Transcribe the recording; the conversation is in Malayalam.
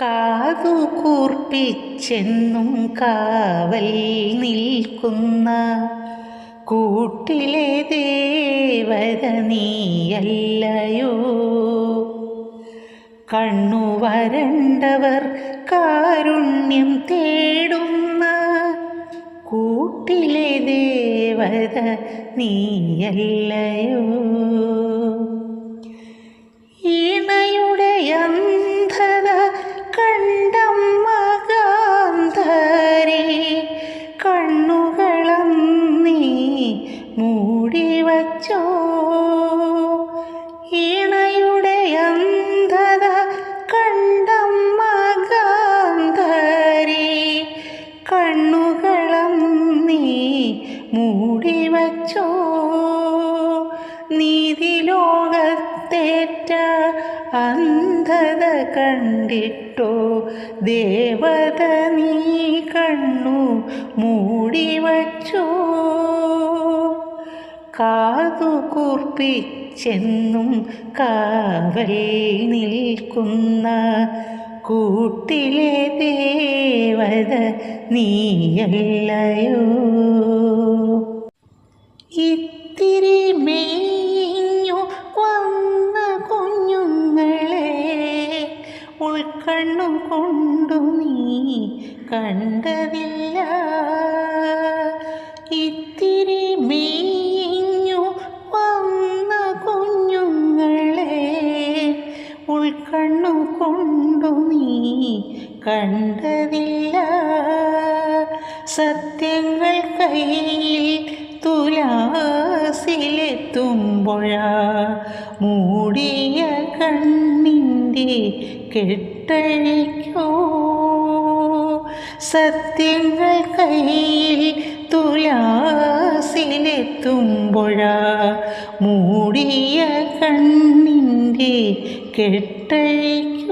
കാതു കൂർപ്പിച്ചെന്നും കാവൽ നിൽക്കുന്ന കൂട്ടിലെ ദേവത നീയല്ലയോ? കണ്ണു വരണ്ടവർ കാരുണ്യം തേടുന്ന കൂട്ടിലെ ദേവത നീയല്ലയോ? മൂടിവച്ചോ ഇണയുടെ അന്ധത കണ്ടമ്മ ഗാന്ധരെ കണ്ണുകളം നീ മൂടി വച്ചോ. നീതി നീതിലോകത്തേറ്റ അന്ധത കണ്ടിട്ടോ. ദേവത നീ കണ്ണു മൂടിവച്ചോ കാതു കൂർപ്പിച്ചെന്നും കാവൽ നിൽക്കുന്ന കൂട്ടിലെ ദേവത നീയല്ലയോ? ഇത്തിരി മേഞ്ഞു വന്ന കുഞ്ഞുങ്ങളെ ഉൾക്കണ്ണു കൊണ്ടു നീ കണ്ടതില്ല. ഇത്തിരി ഉൾക്കണ്ണു കൊണ്ടു നീ കണ്ടതില്ല. സത്യങ്ങൾ കയ്യിൽ തുലാസിലെത്തുമ്പോഴാ മൂടിയ കണ്ണിന്റെ കെട്ടഴിക്കോ. സത്യങ്ങൾ കയ്യിൽ തുലാസിലെത്തുമ്പോഴാ മൂടിയ കണ്ണിന്റെ കെട്ടഴിക്കോ.